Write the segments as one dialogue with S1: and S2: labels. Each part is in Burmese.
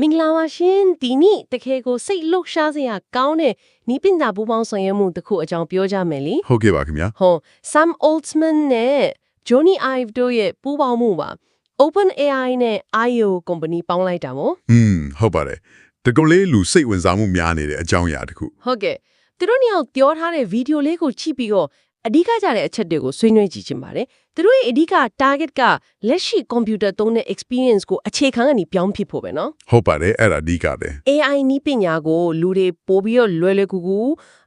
S1: မင်္ဂလာပါရှင်ဒီနေ့တကယ်ကိုစိတ်လှုပ်ရှားစရာကောင်းတဲ့နီးပညာပူပေါင်းဆောင်ရွက်မှုတစ်ခုအကြောင်းပြောကြမယ်လी
S2: ဟုတ်ကဲ့ပါခင်ဗျာ
S1: ဟော Sam Altman နဲ့ Johnny Ive တို့ရဲ့ပူးပေါင်းမှုပါ OpenAI နဲ့ IO company ပေါင်းလိုက်တာမို့
S2: อืมဟုတ်ပါတယ်တကုတ်လေးလူစိတ်ဝင်စားမှုများနေတဲ့အကြောင်းအရာတစ်ခု
S1: ဟုတ်ကဲ့သူတို့နှစ်ယောက်ပြောထားတဲ့ဗီဒီယိုလေးကိုကြည့်ပြီးတော့ အဓိကကြတဲ့အချက်တွေကိုဆွေးနွေးကြည့်ချင်ပါတယ်။သူတို့ရဲ့အဓိက target ကလက်ရှိ computer သုံးတဲ့ experience ကိုအခြေခံကနေပြောင်းဖြစ်ဖို့ပဲနော်။
S2: ဟုတ်ပါတယ်အဲ့ဒါအဓိကပဲ။
S1: AI နည်းပညာကိုလူတွေပို့ပြီးတော့လွယ်လွယ်ကူကူ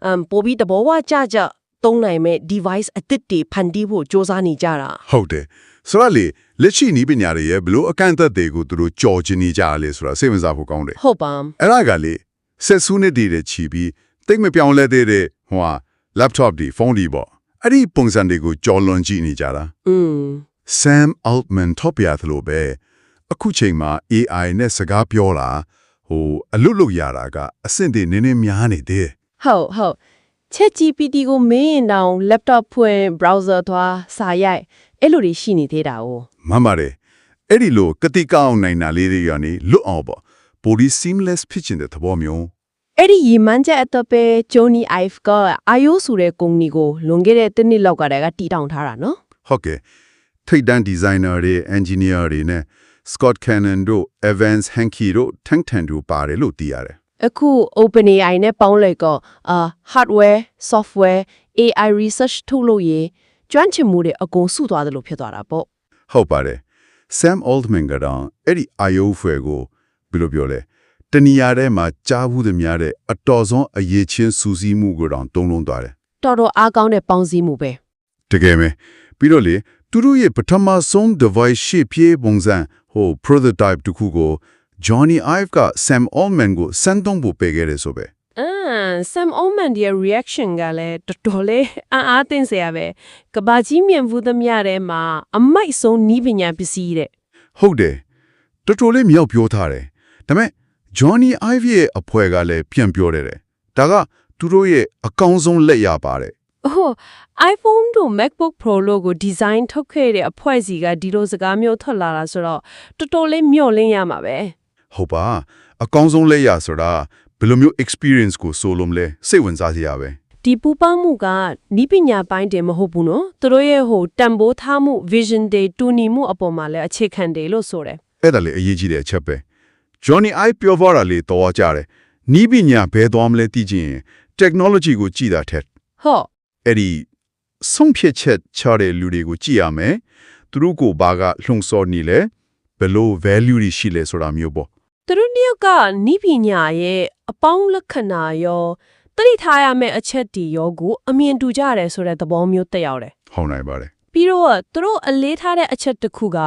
S1: အမ်ပို့ပြီးတဘောဝကြကြသုံးနိုင်မဲ့ device အသစ်တွေဖန်တီးဖို့စ조사နေကြတာ။
S2: ဟုတ်တယ်။ဆိုတော့လေလက်ရှိနည်းပညာတွေရဲ့ဘလို့အကန့်အသတ်တွေကိုသူတို့ကြော်ချင်နေကြရလဲဆိုတာစိတ်ဝင်စားဖို့ကောင်းတယ်။
S1: ဟုတ်ပါ။
S2: အဲ့ဒါကလေဆက်စုနှစ်တည်တဲ့ချီပြီးတိတ်မပြောင်းလဲသေးတဲ့ဟိုဟာ laptop တွေဖုန်းတွေပေါ့ အဲ့ဒီပုံစံတွေကိုကြော်လွန်ကြည့်နေကြတာ
S1: อืม
S2: Sam Altman ထောက်ပြသလိုပဲအခုချိန်မှာ AI နဲ့စကားပြောတာဟိုအလွတ်လွတ်ရတာကအဆင့်တွေနည်းနည်းများနေသေးတယ်
S1: ဟုတ်ဟုတ် ChatGPT ကိုမင်းရင်တောင် laptop ဖွင့် browser သွားစာရိုက်အဲ့လိုတွေရှိနေသေးတာ哦
S2: မှန်ပါတယ်အဲ့ဒီလိုကတိကောင်းနိုင်တာလေးတွေကနေလွတ်အောင်ပေါ့ body seamless ဖြစ်ချင်တဲ့သဘောမျိုး
S1: အဲ့ဒီရီမန်းချက်အတော့ပဲ Johnny Ive က IO ဆိုတဲ့ကုမ္ပဏီကိုလွန်ခဲ့တဲ့တစ်နှစ်လောက်ကတည်းကတည်ထောင်ထားတာနော်
S2: ဟုတ်ကဲ့ထိတ်တန်း designer တွေ engineer တွေနဲ့ Scott Cannon တို့ Evans Hankey တို့ Tank Tan တို့ပါတယ်လို့သိရတယ်
S1: အခု OpenAI နဲ့ပေါင်းလိုက်ကအာ hardware software AI research ထုတ်လို့ရေကျွမ်းကျင်မှုတွေအကုန်စုသွားတယ်လို့ဖြစ်သွားတာပေါ့
S2: ဟုတ်ပါတယ် Sam Altman ကတော့အဲ့ဒီ IO ဖွယ်ကိုဘယ်လိုပြောလဲ တဏီယာထဲမှာကြားဘူးသမျှတဲ့အတော်ဆုံးအရေးချင်းစူးစီးမှုကိုတောင်တုံးလုံးသွားတယ်
S1: တော်တော်အားကောင်းတဲ့ပေါင်းစည်းမှုပဲ
S2: တကယ်ပဲပြီးတော့လေသူတို့ရဲ့ပထမဆုံး device ရှေ့ပြေးပုံစံဟို prototype တခုကို Johnny Ive က Sam Altman ကိုစမ်းသုံးဖို့ပေးခဲ့တယ်ဆိုပဲ
S1: အမ် Sam Altman ရဲ့ reaction ကလည်းတော်တော်လေးအံ့အားသင့်စရာပဲကဘာကြီးမြင်ဘူးသမျှထဲမှာအမိုက်ဆုံးနီးပညာပစ္စည်းတဲ့
S2: ဟုတ်တယ်တော်တော်လေးမြောက်ပြောထားတယ်ဒါပေမဲ့ Johnny Ive ရဲ့အဖွဲကလည်းပြန်ပြောတယ်တဲ့ဒါကသူတို့ရဲ့အကောင်းဆုံးလက်ရပါတယ်
S1: အိုး iPhone တို့ MacBook Pro လို့ကို design ထုတ်ခဲ့တဲ့အဖွဲ့စီကဒီလိုစကားမျိုးထွက်လာတာဆိုတော့တော်တော်လေးမျှော်လင့်ရမှာပဲ
S2: ဟုတ်ပါအကောင်းဆုံးလက်ရဆိုတာဘယ်လိုမျိုး experience ကိုဆိုလို့မလဲစိတ်ဝင်စားစရာပဲ
S1: ဒီပူပေါင်းမှုကနီးပညာပိုင်းတင်မဟုတ်ဘူးနော်သူတို့ရဲ့ဟိုတန်ဖိုးထားမှု vision တွေတူညီမှုအပေါ်မှာလည်းအခြေခံတယ်လို့ဆိုတယ်
S2: အဲ့ဒါလေအရေးကြီးတဲ့အချက်ပဲ Johnny Ive ပြောသွားတာလေတော့ကြတယ်နီးပညာဘယ်သွားမလဲသိချင်ရင် technology ကိုကြည့်တာထက်
S1: ဟော့
S2: အဲ့ဒီဆုံးဖြတ်ချက်ချတဲ့လူတွေကိုကြည့်ရမယ်သူတို့ကိုဘာကလှုံ့ဆော်နေလဲဘယ်လို value တွေရှိလဲဆိုတာမျိုးပေါ့
S1: သူတို့နှစ်ယောက်ကနီးပညာရဲ့အပေါင်းလက္ခဏာရောတတိထားရမယ့်အချက်တီရောကိုအမြင်တူကြတယ်ဆိုတဲ့သဘောမျိုးတက်ရောက်တယ်
S2: ဟုတ်နိုင်ပါတယ်
S1: ပြီးတော့သူတို့အလေးထားတဲ့အချက်တစ်ခုက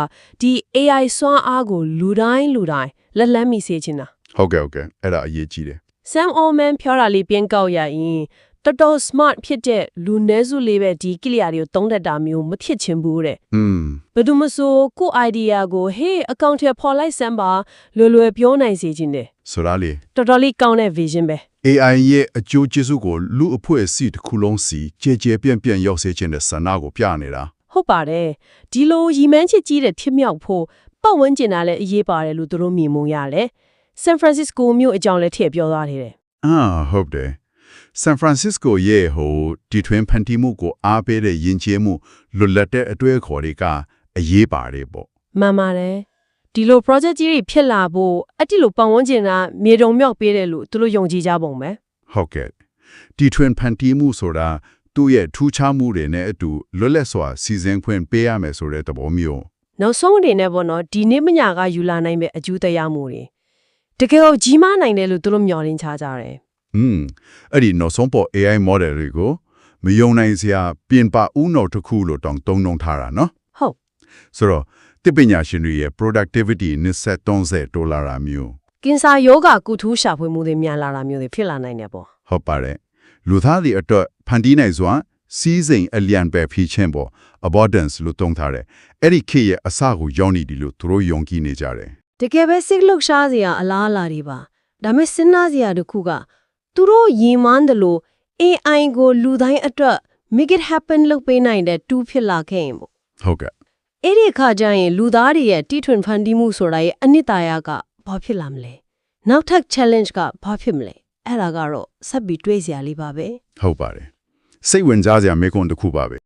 S1: ဒီ AI စွမ်းအားကိုလူတိုင်းလူတိုင်းလက်လန်းမိစေချင်တာ
S2: ဟုတ်ကဲ့ဟုတ်ကဲ့အဲ့ဒါအရေးကြီးတယ်
S1: Sam Altman ပြောတာလေးပြန်ကောက်ရရင်တော်တော် smart ဖြစ်တဲ့လူနည်းစုလေးပဲဒီကိလျာတွေကိုတုံးတတ်တာမျိုးမဖြစ်ချင်ဘူးတဲ့
S2: อืม
S1: ဘယ်သူမဆိုကိုယ့် idea ကို hey အကောင့်ထဲပေါ်လိုက်စမ်းပါလွယ်လွယ်ပြောနိုင်စေချင်တယ်
S2: ဆိုတာလေ
S1: တော်တော်လေးကောင်းတဲ့ vision ပဲ
S2: AI ရဲ့အကျိုးကျေးဇူးကိုလူအဖွဲ့အစည်းတစ်ခုလုံးစီကြဲကြဲပြန့်ပြန့်ရောက်စေခြင်းတဲ့ဆန္ဒကိုပြနေတာ
S1: ဟုတ်ပါတယ်ဒီလိုရီမန်းချစ်ကြီးတဲ့ဖြစ်မြောက်ဖို့ပတ်ဝန်းကျင်တာလည်းအရေးပါတယ်လို့သူတို့မြင်မှုရတယ် San Francisco မြို့အကြောင်းလည်းထည့်ပြောသွားတယ်တဲ့
S2: အာဟုတ်တယ် San Francisco ရဲ့ဟိုဒီထွင်ဖန်တီးမှုကိုအားပေးတဲ့ယဉ်ကျေးမှုလွတ်လပ်တဲ့အတွေ့အခေါ်တွေကအရေးပါတယ်ပေါ့
S1: မှန်ပါတယ်ဒီလို project ကြီးတွေဖြစ်လာဖို့အတိလိုပတ်ဝန်းကျင်ကမြေတုံမြောက်ပေးတယ်လို့သူတို့ယုံကြည်ကြပုံပဲ
S2: ဟုတ်ကဲ့ဒီထွင်ဖန်တီးမှုဆိုတာ သူ့ရဲ့ထူးခြားမှုတွေနဲ့အတူလွတ်လပ်စွာစီစဉ်ခွင့်ပေးရမယ်ဆိုတဲ့သဘောမျိုး
S1: နောက်ဆုံးအနေနဲ့ပေါ့နော်ဒီနေ့မညာကယူလာနိုင်မဲ့အကျိုးတရားမှုတွေတကယ်ကိုကြီးမားနိုင်တယ်လို့သူတို့မျှော်လင့်ချကြတယ်။
S2: อืมအဲ့ဒီနောက်ဆုံးပေါ် AI model တွေကိုမယုံနိုင်စရာပြင်ပဥနောက်တစ်ခုလို့တောင်းတုံတုံထားတာနော်။
S1: ဟုတ်။
S2: ဆိုတော့တိပညာရှင်တွေရဲ့ productivity 20-30ဒေါ်လာမျိုး
S1: ကင်ဆာယောဂကုထူးရှာဖွေမှုတွေမြန်လာတာမျိုးတွေဖြစ်လာနိုင်တယ်ပေါ့။
S2: ဟုတ်ပါတယ်။ လူသားတွေအတွက်ဖန်တီးနိုင်စွာစီးစိမ်အလျံပဲဖြည့်ချင်းပေါ် abundance လို့သုံးထားတယ်အဲ့ဒီခေတ်ရဲ့အစကိုရောက်နေတယ်လို့သူတို့ယုံကြည်နေကြတယ်
S1: တကယ်ပဲစိတ်လှုပ်ရှားစရာအလားအလာတွေပါဒါမဲ့စဉ်းစားစရာတစ်ခုကသူတို့ရည်မှန်းတယ်လို့ AI ကိုလူတိုင်းအတွက် make it happen လုပ်ပေးနိုင်တဲ့တူးဖြစ်လာခဲ့ရင်ပေါ့
S2: ဟုတ်ကဲ့
S1: အဲ့ဒီအခါကျရင်လူသားတွေရဲ့တီထွင်ဖန်တီးမှုဆိုတာရဲ့အနှစ်သာရကဘာဖြစ်လာမလဲနောက်ထပ် challenge ကဘာဖြစ်မလဲ အဲ့ဒါကတော့ဆက်ပြီးတွေးစရာလေးပါပဲ
S2: ဟုတ်ပါတယ်စိတ်ဝင်စားစရာမေးခွန်းတစ်ခုပါပဲ